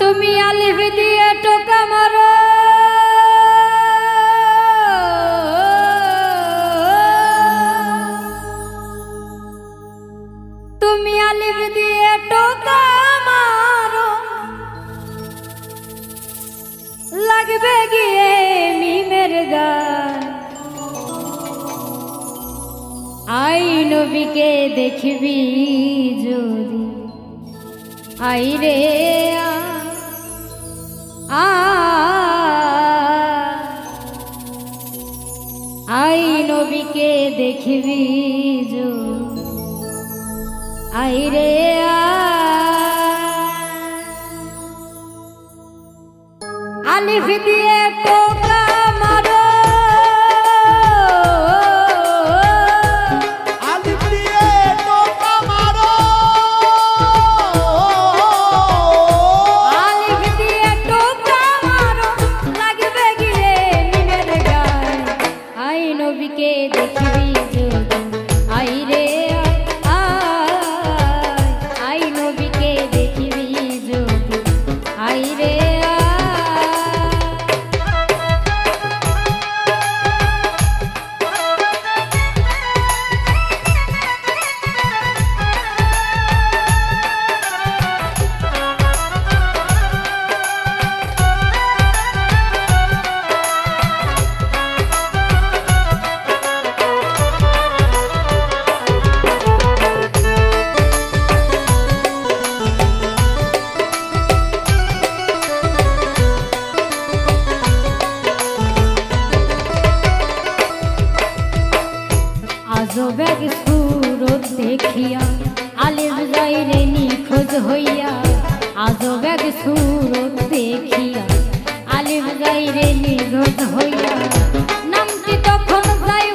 তুমি আলিফ দিয়ে টোকা মারো। তুমি আলিফ দিয়ে টোকা মারো। লাগবে গিয়ে মিমের গান। আই নবীকে দেখবি যদি। আই রে আ, আই নবীকে দেখবি যো আই রে আলিফ দিয়ে আজব এক সুরত দেখিয়া আলিফ যাইরে নিখোঁজ হইয়া আজব এক সুরত দেখিয়া আলিফ যাইরে নিখোঁজ হইয়া। নামটি তখন যাই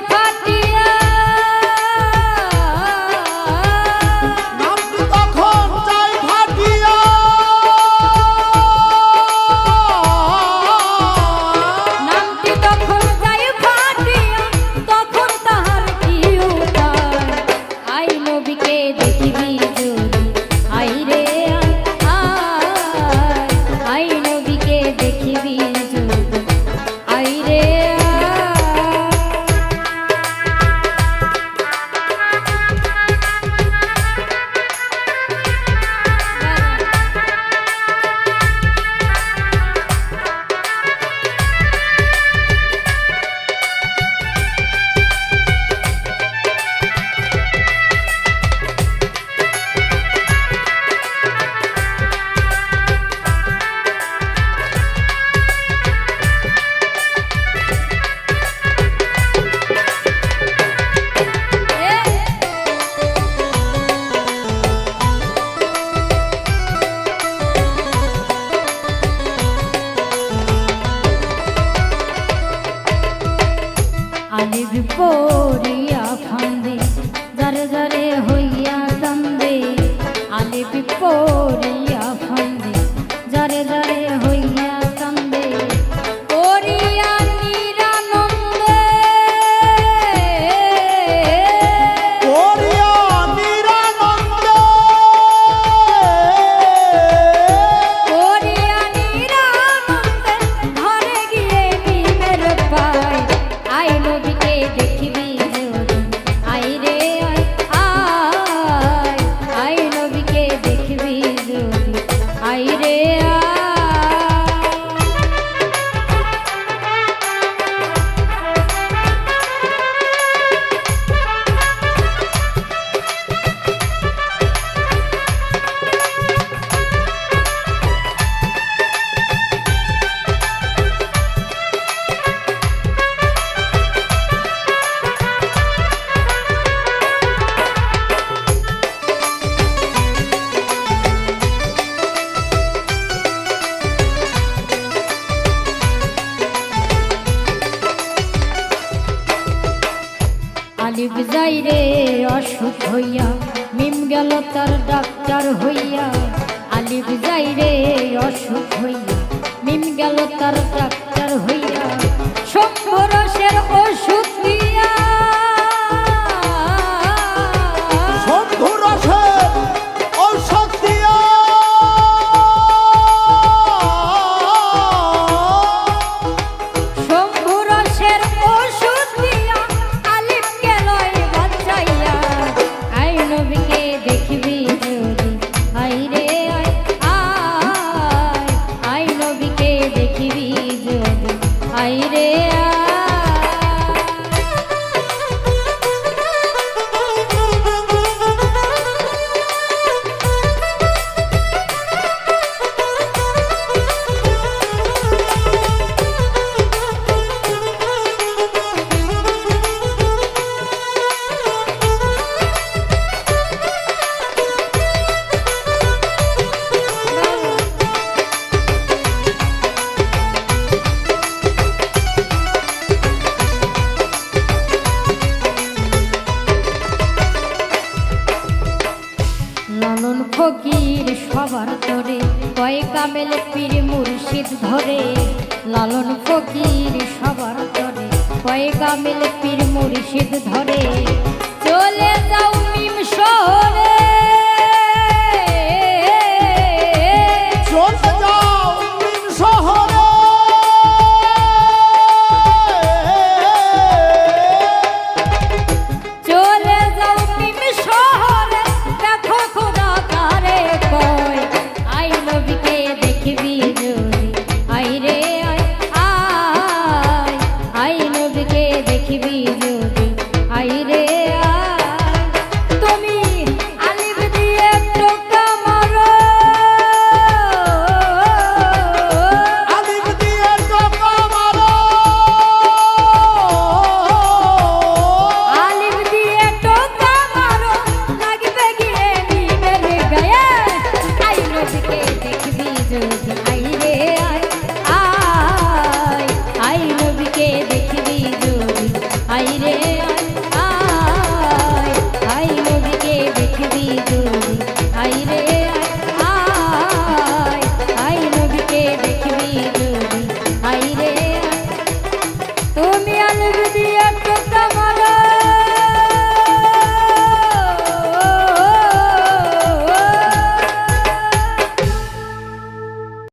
আলিফ পরিয়া ফান্দে যাই রে অসুখ হইয়া। মিম গেল তার ডাক্তার হইয়া। আলিফ যাই রে অসুখ হইয়া। মিম গেল তার ডাক্তার হইয়া। শম্ভরসের ওষুধ অন্তরে কয়ে কামেল পীর মুর্শিদ ধরে লালন ফকির সবার তরে। কয়ে কামেল পীর মুর্শিদ ধরে, চলে যাও মিম শহরে।